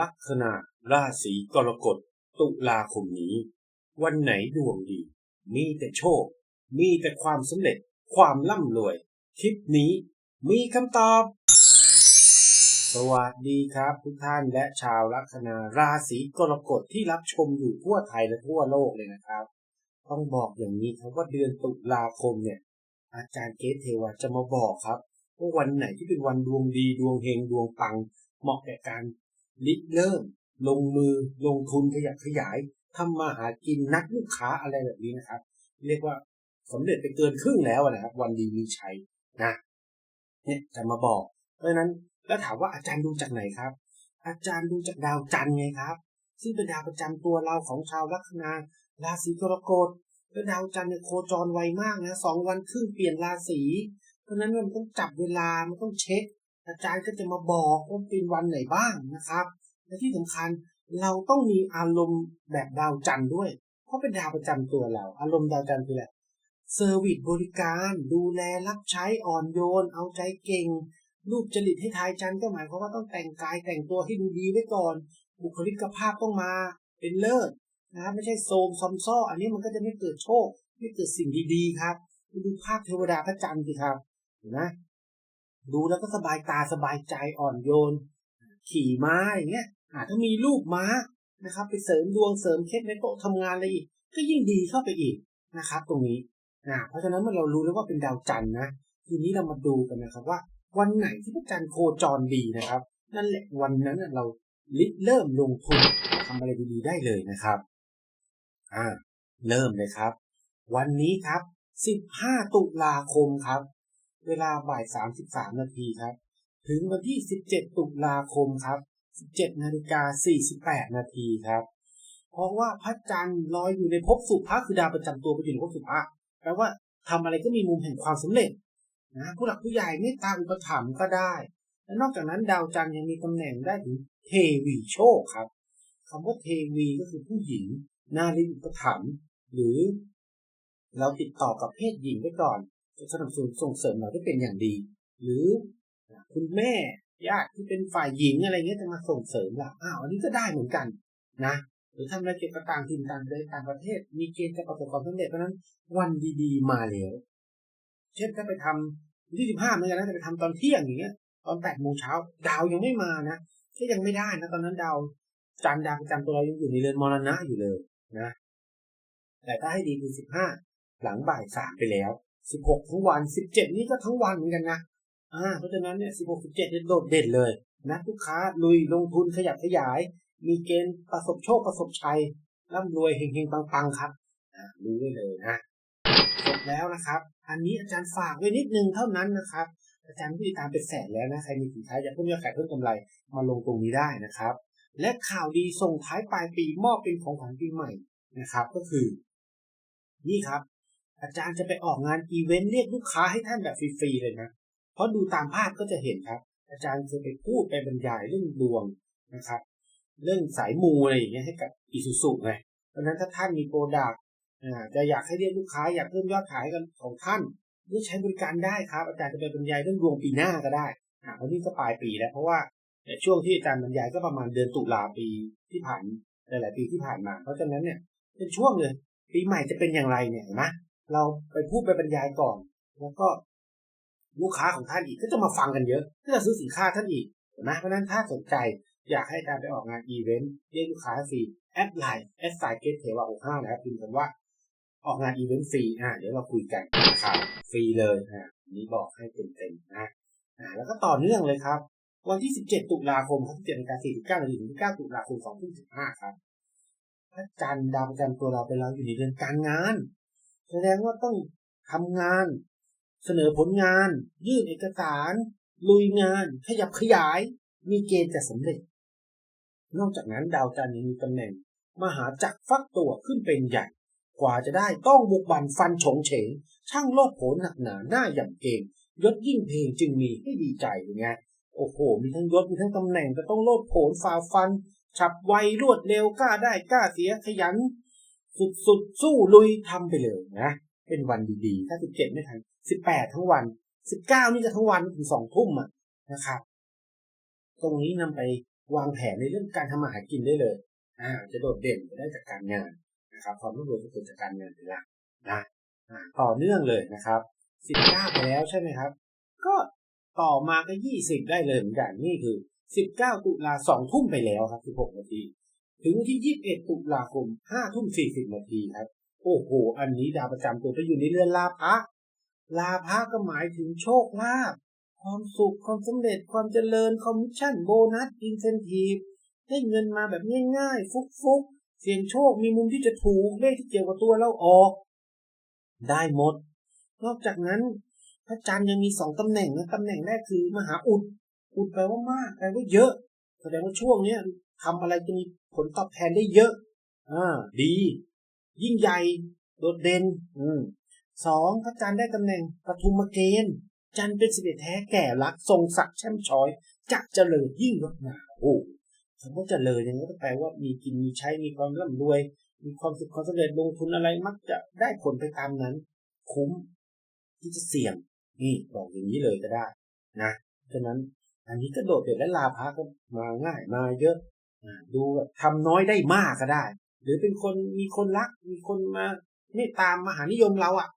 ลัคนาราศีกรกฎตุลาคมนี้ วันไหนดวงดี มีแต่โชค มีแต่ความสำเร็จ ความร่ำรวย คลิปนี้มีคำตอบ สวัสดีครับ ทุกท่านและชาวลัคนาราศีกรกฎที่รับชมอยู่ทั่วไทยและทั่วโลกเลยนะครับ ต้องบอกอย่างนี้ครับว่าเดือนตุลาคมเนี่ย อาจารย์เกตเทวาจะมาบอกครับว่าวันไหนที่เป็นวันดวงดีดวงเฮงดวงปัง เหมาะแก่การ ริเริ่ม ลงมือลงทุนขยับขยายทำมาหากินนัดลูกค้าอะไรแบบนี้นะครับ เรียกว่าสำเร็จไปเกินครึ่งแล้วนะครับ วันดีมีชัยนะเนี่ยจะมาบอก เพราะฉะนั้นแล้วถามว่าอาจารย์ดูจากไหนครับ อาจารย์ดูจากดาวจันทร์ไงครับ ซึ่งเป็นดาวประจำตัวเราของชาวลัคนาราศีกรกฎแล้วดาวจันทร์เนี่ยโคจรไวมากนะสองวันครึ่งเปลี่ยนราศีเพราะนั้นมันต้องจับเวลามันต้องเช็ค อาจารย์ก็จะมาบอกว่าเป็นวันไหนบ้างนะครับ และที่สำคัญเราต้องมีอารมณ์แบบดาวจันทร์ด้วย เพราะเป็นดาวประจำตัวเรา อารมณ์ดาวจันทร์คืออะไรเซอร์วิสบริการดูแลรับใช้อ่อนโยน เอาใจเก่ง รูปจริตให้ทายจันทร์ก็หมายความว่าต้องแต่งกายแต่งตัวให้ดูดีไว้ก่อน บุคลิกภาพต้องมาเป็นเลิศนะไม่ใช่โซมซอมซ้ออันนี้มันก็จะไม่เกิดโชค ไม่เกิดสิ่งดีๆครับดูภาพเทวดาพระจันทร์สิครับเห็นไหม ดูแล้วก็สบายตาสบายใจอ่อนโยน ขี่ม้าอย่างเงี้ยอาถ้ามีรูปม้านะครับ ไปเสริมดวงเสริมเคล็ดในโต๊ะทำงานอะไรอีก ก็ยิ่งดีเข้าไปอีกนะครับ ตรงนี้นะเพราะฉะนั้นเมื่อเรารู้แล้วว่าเป็นดาวจันทร์นะทีนี้เรามาดูกันนะครับว่า วันไหนที่พระจันทร์โคจรดีนะครับ นั่นแหละวันนั้นเราริเริ่มลงทุนทำอะไรดีๆได้เลยนะครับอ่าเริ่มเลยครับ วันนี้ครับ 15 ตุลาคมครับ เวลาบ่าย33นาทีครับ ถึงวันที่17ตุลาคมครับ17นาฬิกา48นาทีครับ เพราะว่าพระจันทร์ลอยอยู่ในภพสุภะคือดาวประจำตัวไปอยู่ในภพสุภะแปลว่าทำอะไรก็มีมุมแห่งความสำเร็จนะผู้หลักผู้ใหญ่เมตตาอุปถัมภ์ก็ได้ และนอกจากนั้นดาวจันทร์ยังมีตำแหน่งได้ถึงเทวีโชคครับคำว่าเทวีก็คือผู้หญิงนารีอุปถัมภ์หรือ เราติดต่อกับเพศหญิงไว้ก่อน สนับสนุนส่งเสริมเราได้เป็นอย่างดี หรือคุณแม่ญาติที่เป็นฝ่ายหญิงอะไรเงี้ยจะมาส่งเสริมเราอ้าวอันนี้ก็ได้เหมือนกันนะหรือทำอะไรเกี่ยวกับต่างถิ่นต่างแดนต่างประเทศ มีเกณฑ์จะประสบความสำเร็จเพราะนั้นวันดีๆมาแล้วเช่นถ้าไปทำวันที่สิบห้าเหมือนกันนะจะไปทำตอนเที่ยงอย่างเงี้ย ตอนแปดโมงเช้าดาวยังไม่มานะก็ยังไม่ได้นะตอนนั้นดาวจันดาวประจำตัวเรายังอยู่ในเรือนมรณะอยู่เลยนะ แต่ถ้าให้ดีคือสิบห้าหลังบ่ายสามไปแล้ว สิบหกทั้งวันสิบเจ็ดนี่ก็ทั้งวันเหมือนกันนะอ่าเพราะฉะนั้นเนี่ยสิบหกสิบเจ็ดโดดเด่นเลยนะลูกค้าลุยลงทุนขยับขยาย มีเกณฑ์ประสบโชคประสบชัยร่ำรวยเฮงๆปังๆครับอ่ารู้ได้เลยนะจบแล้วนะครับ อันนี้อาจารย์ฝากไว้นิดนึงเท่านั้นนะครับ อาจารย์ผู้ติดตามเป็นแสนแล้วนะใครมีสินค้าอยากเพิ่มยอดขายเพิ่มกำไรมาลงตรงนี้ได้นะครับ และข่าวดีส่งท้ายปลายปีมอบเป็นของขวัญปีใหม่นะครับ ก็คือ นี่ครับ อาจารย์จะไปออกงานอีเวนต์เรียกลูกค้าให้ท่านแบบฟรีๆเลยนะ เพราะดูตามภาพก็จะเห็นครับ อาจารย์จะไปพูดไปบรรยายเรื่องดวงนะครับ เรื่องสายมูอะไรอย่างเงี้ยให้กับอิสุสุไงเพราะฉะนั้นถ้าท่านมีโปรดักต์จะอยากให้เรียกลูกค้าอยากเพิ่มยอดขายกันของท่านหรือใช้บริการได้ครับ อาจารย์จะไปบรรยายเรื่องดวงปีหน้าก็ได้อ่าเพราะนี่ก็ปลายปีแล้วเพราะว่าช่วงที่อาจารย์บรรยายก็ประมาณเดือนตุลาปีที่ผ่านหลายๆปีที่ผ่านมา เพราะฉะนั้นเนี่ยเป็นช่วงเลย ปีใหม่จะเป็นอย่างไรเนี่ยนะ เราไปพูดไปบรรยายก่อน แล้วก็ลูกค้าของท่านอีกก็จะมาฟังกันเยอะก็จะซื้อสินค้าท่านอีกนะเพราะนั้นถ้าสนใจอยากให้อารไปออกงานอีเวนต์เรียกลูกค้าฟรีแอดไลน์แอดไซน์เกตเทวาหกห้านะครับพิมพ์คำว่าออกงานอีเวนต์ฟรีอ่าเดี๋ยวเราคุยกันครับฟรีเลยอ่านี้บอกให้เต็มๆนะอ่าแล้วก็ต่อเนื่องเลยครับ วันที่ 17 ตุลาคมครับ7นาฬิกา49นาทีถึง9ตุลาคม2015ครับพระจันทร์ดาวประจำตัวเราเป็นเราอยู่ในเดือนการงาน แสดงว่าต้องทำงาน เสนอผลงาน ยื่นเอกสาร ลุยงาน ขยับขยาย มีเกณฑ์จะสำเร็จ นอกจากนั้นดาวจันทร์ยังมีตำแหน่ง มหาจักรฟักตัวขึ้นเป็นใหญ่ กว่าจะได้ต้องบุกบันฟันฉงเฉง ช่างโลดโผนหนักหนาหน้าหย่ำเก่งยศยิ่งเพลงจึงมีให้ดีใจอย่างไงโอ้โห มีทั้งยศ มีทั้งตำแหน่งก็ต้องโลดโผนฝ่าฟัน ฉับไวรวดเร็วกล้าได้กล้าเสียขยัน สุดสุดสู้ลุยทำไปเลยนะ เป็นวันดีๆ ถ้าสิบเจ็ดไม่ทันสิบแปดทั้งวันสิบเก้านี่ก็ทั้งวันถึงสองทุ่มอะนะครับ ตรงนี้นำไปวางแผนในเรื่องการทำมาหากินได้เลยอ่าจะโดดเด่นได้จากการงานนะครับความร่ำรวยจะเกิดจากการงานเป็นหลักนะต่อเนื่องเลยนะครับสิบเก้าไปแล้วใช่ไหมครับ ก็ต่อมาก็ยี่สิบได้เลยเหมือนกันนี่คือสิบเก้าตุลาสองทุ่มไปแล้วครับสิบหกนาที ถึงที่ยี่สิบเอ็ดตุลาคมห้าทุ่มสี่สิบนาทีครับ โอ้โห อันนี้ดาวประจำตัวไปอยู่ในเรือนลาภะลาภะก็หมายถึงโชคลาภ ความสุข ความสำเร็จ ความเจริญ คอมมิชชั่น โบนัส อินเซนทีฟให้เงินมาแบบง่ายๆ ฟุกๆ เสี่ยงโชค มีมุมที่จะถูก เลขที่เกี่ยวกับตัวเราออก ได้หมด นอกจากนั้น พระจันทร์ยังมีสองตำแหน่งนะตำแหน่งแรกคือมหาอุด อุดแปลว่ามาก แปลว่าเยอะ แสดงว่าช่วงเนี้ย ทำอะไรจะมีผลตอบแทนได้เยอะอ่าดี ยิ่งใหญ่โดดเด่นอืมสองพระจันทร์ได้ตำแหน่งปฐุมเกณฑ์จันทร์เป็นสิเดแท้แก่รักทรงศักดิ์แช่มช้อยจะเจริญยิ่งงดงามโอ้คำว่าเจริญเนี่ยก็แปลว่ามีกินมีใช้มีความร่ำรวย มีความสุขความสำเร็จลงทุนอะไรมักจะได้ผลไปตามนั้น คุ้มที่จะเสี่ยงนี่บอกอย่างนี้เลยก็ได้ นะฉะนั้นอันนี้ก็โดดเด่นและลาภะก็มาง่ายมาเยอะ ดูแบบทำน้อยได้มากก็ได้ หรือเป็นคนมีคนรัก มีคนมาเมตตามมหานิยมเราอะ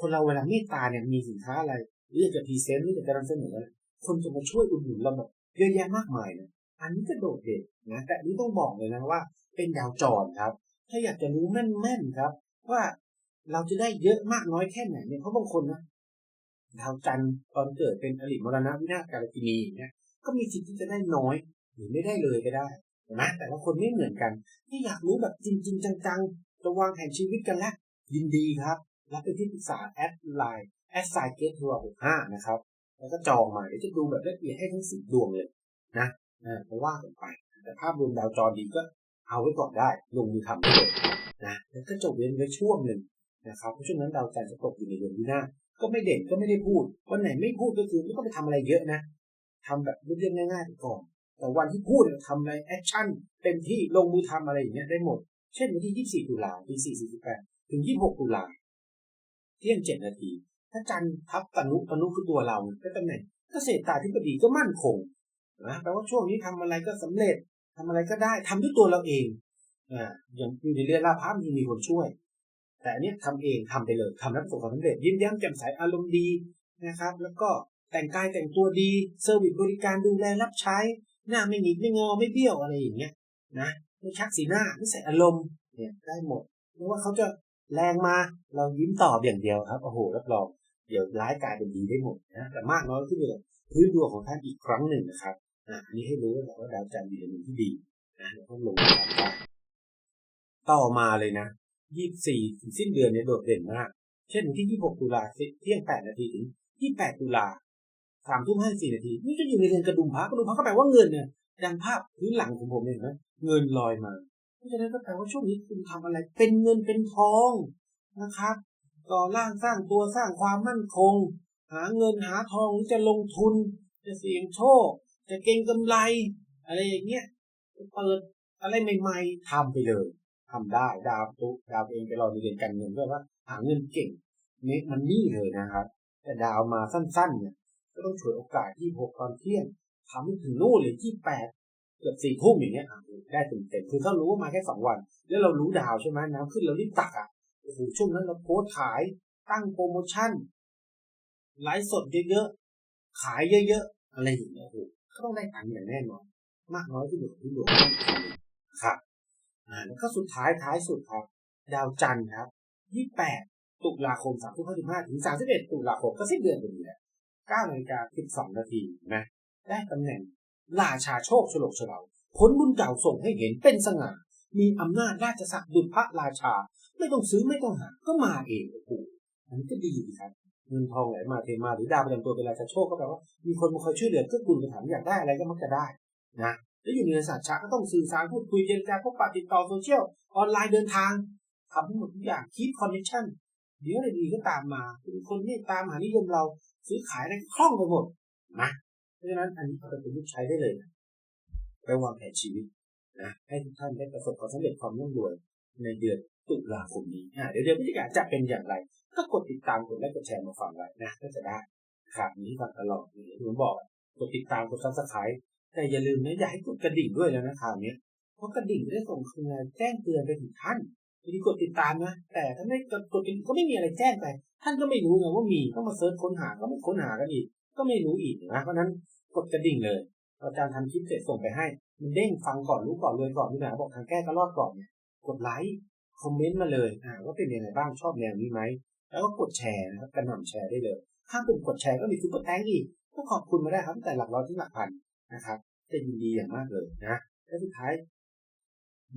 คนเราเวลาเมตตาเนี่ยมีสินค้าอะไรหรืออยากจะพรีเซนต์หรืออยากจะนำเสนออะไรคนจะมาช่วยอุดหนุนเราแบบเยอะแยะมากมายนะอันนี้ก็โดดเด่นนะแต่นี้ต้องบอกเลยนะว่า เป็นดาวจรครับ ถ้าอยากจะรู้แม่นๆครับ ว่าเราจะได้เยอะมากน้อยแค่ไหนเนี่ยเพราะบางคนนะดาวจันทร์ตอนเกิดเป็นอริมรณะวินาศการกินีเนี่ยก็มีสิทธิ์ที่จะได้น้อยหรือไม่ได้เลยก็ได้ นไหมแต่ละคนไม่เหมือนกันที่อยากรู้แบบจริงๆจังๆจะวางแผนชีวิตกันแล้วยินดีครับ รับเป็นที่ปรึกษาแอดไลน์แอดไซเกตทัวร์หกห้านะครับ แล้วก็จองมาเดี๋ยวจะดูแบบละเอียดให้ทั้งสิบดวงเลยนะเออเพราะว่ากันไป แต่ภาพรวมดาวจรดีก็เอาไว้ก่อนได้ ลงมือทำได้เลยนะแล้วก็จบเรียนไว้ช่วงหนึ่งนะครับเพราะช่วงนั้นดาวจันทร์จะตกอยู่ในเดือนที่หน้า ก็ไม่เด่นก็ไม่ได้พูดวันไหนไม่พูดก็คือไม่ต้องไปทำอะไรเยอะนะทำแบบเรียบๆง่ายๆก่อน แต่วันที่พูดทำอะไรแอคชั่นเต็มที่ลงมือทำอะไรอย่างเงี้ยได้หมด เช่นวันที่ 24 ตุลาปี448 ถึง 26 ตุลาเที่ยง 7 นาที ถ้าจันทร์ทับตนุตนุคือตัวเราก็ตำแหน่งเกษตรตาธิบดีก็มั่นคงนะแปลว่าช่วงนี้ทำอะไรก็สำเร็จทำอะไรก็ได้ทำด้วยตัวเราเองอ่าอย่างอยู่ในเรือลาภามีมีคนช่วย แต่อันนี้ทำเองทำไปเลยทำแล้วประสบความสำเร็จ ยิ้มแย้มแจ่มใสอารมณ์ดีนะครับ แล้วก็แต่งกายแต่งตัวดีเซอร์วิสบริการดูแลรับใช้ หน้าไม่หงิกไม่งอไม่เบี้ยวอะไรอย่างเงี้ยนะไม่ชักสีหน้าไม่ใส่อารมณ์เนี่ยได้หมดไม่ว่าเขาจะแรงมาเรายิ้มตอบอย่างเดียวครับโอ้โหรับรองเดี๋ยวร้ายกลายเป็นดีได้หมดนะแต่มากน้อยขึ้นอยู่กับพื้นดวงของท่านอีกครั้งหนึ่งนะครับอันนี้ให้รู้ว่าดาวจันทร์อยู่ในมุมที่ดีนะเดี๋ยวต้องลงทำได้ต่อมาเลยนะยี่สี่ถึงสิ้นเดือนเนี่ยโดดเด่นมาก เช่นวันที่ยี่หกตุลาเที่ยงแปดนาทีถึงยี่แปดตุลา สามทุ่มห้าสี่นาทีนี่ก็อยู่ในเดือนกระดุมพระกระดุมพระก็แปลว่าเงินเนี่ยดังภาพพื้นหลังของผมเนี่ยนะเงินลอยมาเพราะฉะนั้นก็แปลว่าช่วงนี้คุณทำอะไร เป็นเงินเป็นทองนะครับก่อร่างสร้างตัวสร้างความมั่นคง หาเงินหาทองจะลงทุน จะเสี่ยงโชค จะเก็งกำไร อะไรอย่างเงี้ยเปิดอะไรใหม่ๆทำไปเลยทำได้ดาวตุดาวเองไปรอเรียนการเงินด้วยว่า หาเงินเก่งเมคมันนี่เลยนะครับ แต่ดาวมาสั้นๆเนี่ย ก็ต้องฉวยโอกาสที่หกตอนเที่ยงทำถึงนู่นเลยที่แปดเกือบสี่ทุ่มอย่างเงี้ยได้เต็มๆคือถ้ารู้ว่ามาแค่สองวัน แล้วเรารู้ดาวใช่ไหมน้ำขึ้นเรารีบตักอะโอ้โหช่วงนั้นเราโพสขายตั้งโปรโมชั่นไลฟ์สดเยอะๆขายเยอะๆอะไรอย่างเงี้ยโอ้โหก็ต้องได้ตังค์อย่างแน่นอน มากน้อยที่อยู่ที่หลวงครับอ่าแล้วก็สุดท้ายท้ายสุดครับ ดาวจันทร์ครับ28ตุลาคม3.55ถึง31ตุลาคมก็สิ้นเดือนพอดีแหละ 9นาฬิกา12นาทีนะได้ตำแหน่งราชาโชคฉลกเฉลาผลบุญเก่าส่งให้เห็นเป็นสง่า มีอำนาจราชศักดิ์ดุจพระราชา ไม่ต้องซื้อไม่ต้องหา ก็มาเองโอ้โหอันนี้ก็ดีครับ เงินทองไหลมาเทมาหรือดาวประจำตัวเป็นราชาโชคก็แปลว่า มีคนมาคอยช่วยเหลือเกื้อกูลกระถามอยากได้อะไรก็มักจะได้นะแล้วอยู่ในศาสตร์ชาก็ต้องสื่อสารพูดคุยเจรจาพบปะติดต่อโซเชียลออนไลน์เดินทางทำทั้งหมดทุกอย่างคีปคอนเนคชั่น เดี๋ยวอะไรดีก็ตามมาเป็นคนที่ตามหานิยมเราซื้อขายอะไรคล่องไปหมดนะเพราะฉะนั้นอันนี้เอาไปประยุกต์ใช้ได้เลยนะไปวางแผนชีวิตนะให้ทุกท่านได้ประสบความสำเร็จความร่ำรวยในเดือนตุลาคมนี้เดี๋ยวเดือนพฤศจิกายนจะเป็นอย่างไร ก็กดติดตามกดไลค์กดแชร์มาฟังไว้นะก็จะได้ครับนี้ฟังตลอดนี่ผมบอกกดติดตามกดซับสไครต์แต่อย่าลืมนะอย่าให้กดกระดิ่งด้วยแล้วนะข่าวเนี้ยเพราะกระดิ่งจะได้ส่งคืนแจ้งเตือนไปถึงท่าน ทีกดติดตามนะ แต่ถ้าไม่กดกดกระดิ่งก็ไม่มีอะไรแจ้งไป ท่านก็ไม่รู้ไงว่ามีต้องมาเซิร์ชค้นหาก็ไม่ค้นหากันอีก ก็ไม่รู้อีกนะเพราะนั้นกดกระดิ่งเลยอาจารย์ทำคลิปเสร็จส่งไปให้ มันเด้งฟังก่อนรู้ก่อนรวยก่อนนี่นะบอกทางแก้ก็รอดก่อนเนี่ยกดไลค์คอมเมนต์มาเลยอ่าว่าเป็นยังไงบ้างชอบแนวนี้ไหมแล้วก็กดแชร์นะครับกระหน่ำแชร์ได้เลยถ้าปุ่มกดแชร์ก็มีซุปเปอร์แตงอีกก็ขอบคุณมาได้ครับแต่หลักร้อยถึงหลักพันนะครับจะยินดีอย่างมากเลยนะและสุดท้าย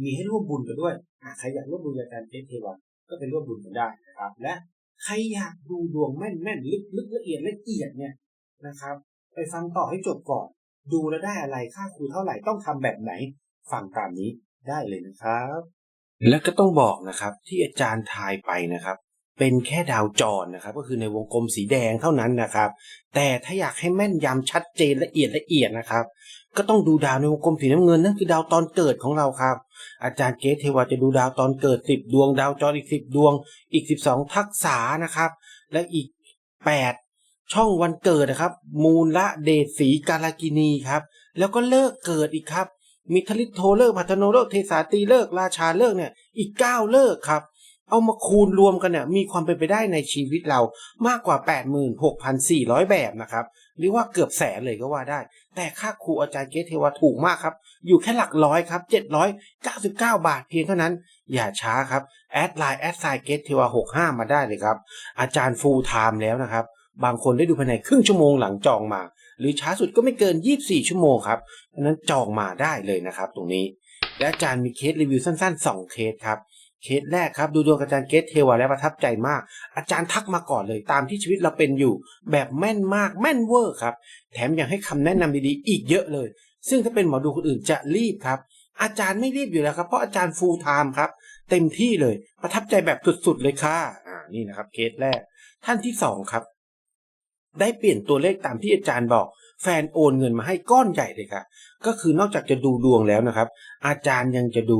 มีให้ร่วมบุญกันด้วยใครอยากร่วมบุญกับอาจารย์เจเทวันก็ไปร่วมบุญกันได้นะครับ และใครอยากดูดวงแม่นแม่นลึกลึกละเอียดละเอียดเนี่ยนะครับ ไปฟังต่อให้จบก่อน ดูแล้วได้อะไรค่าครูเท่าไหร่ต้องทำแบบไหน ฟังตามนี้ได้เลยนะครับ และก็ต้องบอกนะครับที่อาจารย์ทายไปนะครับ เป็นแค่ดาวจรนะครับ ก็คือในวงกลมสีแดงเท่านั้นนะครับ แต่ถ้าอยากให้แม่นยำชัดเจนละเอียดละเอียดนะครับ ก็ต้องดูดาวในวงกลมสีน้ำเงินนั่นคือดาวตอนเกิดของเราครับ อาจารย์เกสเทวาจะดูดาวตอนเกิด 10 ดวง ดาวจรอีก 10 ดวง อีก 12 ทักษานะครับ และอีก 8 ช่องวันเกิดนะครับ มูลละเดชสีกาลากินีครับ แล้วก็เลิกเกิดอีกครับ มีทลิโทเลิกพัฒโนเลิกเทสาตีเลิกราชาเลิกเนี่ยอีก 9 เลิกครับ เอามาคูณรวมกันเนี่ยมีความเป็นไปได้ในชีวิตเรามากกว่า 86,400 แบบนะครับ หรือว่าเกือบแสนเลยก็ว่าได้ แต่ค่าครูอาจารย์เกตเทวาถูกมากครับ อยู่แค่หลักร้อยครับ 799 บาทเพียงเท่านั้น อย่าช้าครับ แอดไลน์แอดไซเกตเทวา65 มาได้เลยครับ อาจารย์ฟูลไทม์แล้วนะครับ บางคนได้ดูภายในครึ่งชั่วโมงหลังจองมา หรือช้าสุดก็ไม่เกิน 24 ชั่วโมงครับดังนั้นจองมาได้เลยนะครับ ตรงนี้และอาจารย์มีเคสรีวิวสั้นๆ 2 เคสครับ เคสแรกครับดูดวงอาจารย์เกตเทวาแล้วประทับใจมาก อาจารย์ทักมาก่อนเลยตามที่ชีวิตเราเป็นอยู่ แบบแม่นมากแม่นเวอร์ครับ แถมยังให้คำแนะนำดีๆ อีกเยอะเลย ซึ่งถ้าเป็นหมอดูคนอื่นจะรีบครับ อาจารย์ไม่รีบอยู่แล้วครับ เพราะอาจารย์ฟูลไทม์ครับ เต็มที่เลยประทับใจแบบสุดๆเลยค่ะอ่านี่นะครับเคสแรก ท่านที่สองครับ ได้เปลี่ยนตัวเลขตามที่อาจารย์บอกแฟนโอนเงินมาให้ก้อนใหญ่เลยค่ะก็คือนอกจากจะดูดวงแล้วนะครับ อาจารย์ยังจะดู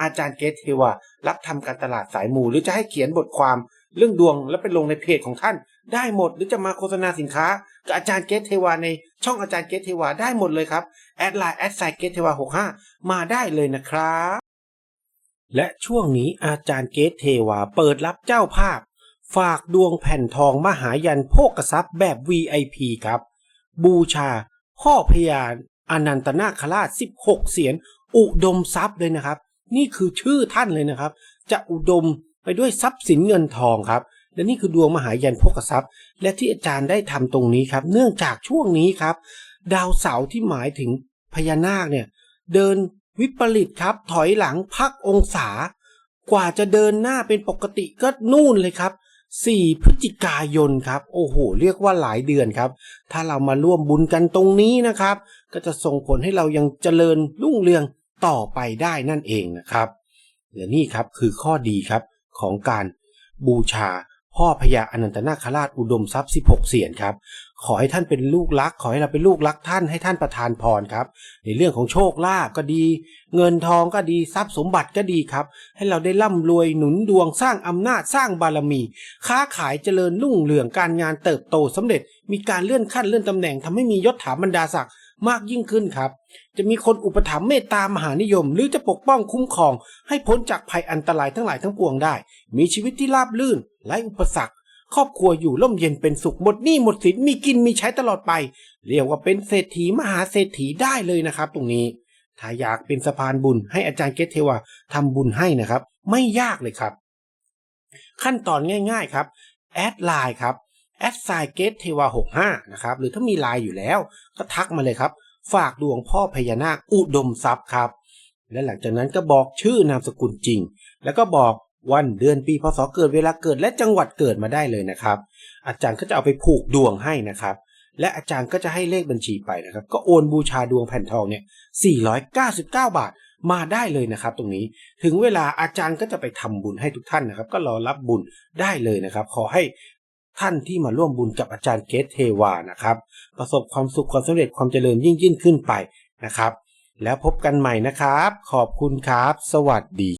อาจารย์เกตเทวารับทำการตลาดสายมูหรือจะให้เขียนบทความเรื่องดวงแล้วไปลงในเพจของท่าน ได้หมดหรือจะมาโฆษณาสินค้ากับอาจารย์เกตเทวาในช่องอาจารย์เกตเทวาได้หมดเลยครับแอดไลน์แอดไซเกตเทวา65มาได้เลยนะครับและช่วงนี้อาจารย์เกตเทวาเปิดรับเจ้าภาพ ฝากดวงแผ่นทองมหายันโภกทรัพย์แบบ VIP ครับ บูชาพ่อพญานอนันตนาคราช 16 เสียน อุดมทรัพย์เลยนะครับ นี่คือชื่อท่านเลยนะครับ จะอุดมไปด้วยทรัพย์สินเงินทองครับ และนี่คือดวงมหายันโภกทรัพย์ และที่อาจารย์ได้ทำตรงนี้ครับ เนื่องจากช่วงนี้ครับ ดาวเสาร์ที่หมายถึงพญานาคเนี่ยเดินวิปริตครับ ถอยหลังพักองศา กว่าจะเดินหน้าเป็นปกติก็นู่นเลยครับ4พฤศจิกายนครับ โอ้โห เรียกว่าหลายเดือนครับ ถ้าเรามาร่วมบุญกันตรงนี้นะครับ ก็จะส่งผลให้เรายังเจริญรุ่งเรือง ต่อไปได้นั่นเองนะครับ และนี่ครับคือข้อดีครับของการบูชาพ่อพญาอนันตนาคราชอุดมทรัพย์ 16 เสียนครับ ขอให้ท่านเป็นลูกรัก ขอให้เราเป็นลูกรักท่านให้ท่านประทานพรครับ ในเรื่องของโชคลาภก็ดี เงินทองก็ดีทรัพย์สมบัติก็ดีครับ ให้เราได้ร่ำรวยหนุนดวงสร้างอำนาจสร้างบารมี ค้าขายเจริญรุ่งเรืองการงานเติบโตสำเร็จ มีการเลื่อนขั้นเลื่อนตำแหน่งทำให้มียศถาบรรดาศักดิ์ มากยิ่งขึ้นครับ จะมีคนอุปถัมภ์เมตตามหานิยม หรือจะปกป้องคุ้มครอง ให้พ้นจากภัยอันตรายทั้งหลายทั้งปวงได้ มีชีวิตที่ราบรื่นไร้อุปสรรค ครอบครัวอยู่ร่มเย็นเป็นสุขหมดหนี้หมดสินมีกินมีใช้ตลอดไป เรียกว่าเป็นเศรษฐีมหาเศรษฐีได้เลยนะครับ ตรงนี้ถ้าอยากเป็นสะพานบุญให้อาจารย์เกตเทวาทำบุญให้นะครับ ไม่ยากเลยครับ ขั้นตอนง่าย ๆครับ แอดไลน์ครับ แอดไซเกตเทวา65 นะครับ หรือถ้ามีไลน์อยู่แล้ว ก็ทักมาเลยครับ ฝากดวงพ่อพญานาคอุดมทรัพย์ครับ และหลังจากนั้นก็บอกชื่อนามสกุลจริง แล้วก็บอกวันเดือนปีพศเกิดเวลาเกิดและจังหวัดเกิดมาได้เลยนะครับ อาจารย์ก็จะเอาไปผูกดวงให้นะครับ และอาจารย์ก็จะให้เลขบัญชีไปนะครับ ก็โอนบูชาดวงแผ่นทองเนี่ย 499 บาทมาได้เลยนะครับ ตรงนี้ถึงเวลาอาจารย์ก็จะไปทำบุญให้ทุกท่านนะครับ ก็รอรับบุญได้เลยนะครับ ขอให้ ท่านที่มาร่วมบุญกับอาจารย์เกตเทวานะครับ ประสบความสุขความสำเร็จความเจริญยิ่งยิ่งขึ้นไปนะครับ แล้วพบกันใหม่นะครับ ขอบคุณครับ สวัสดี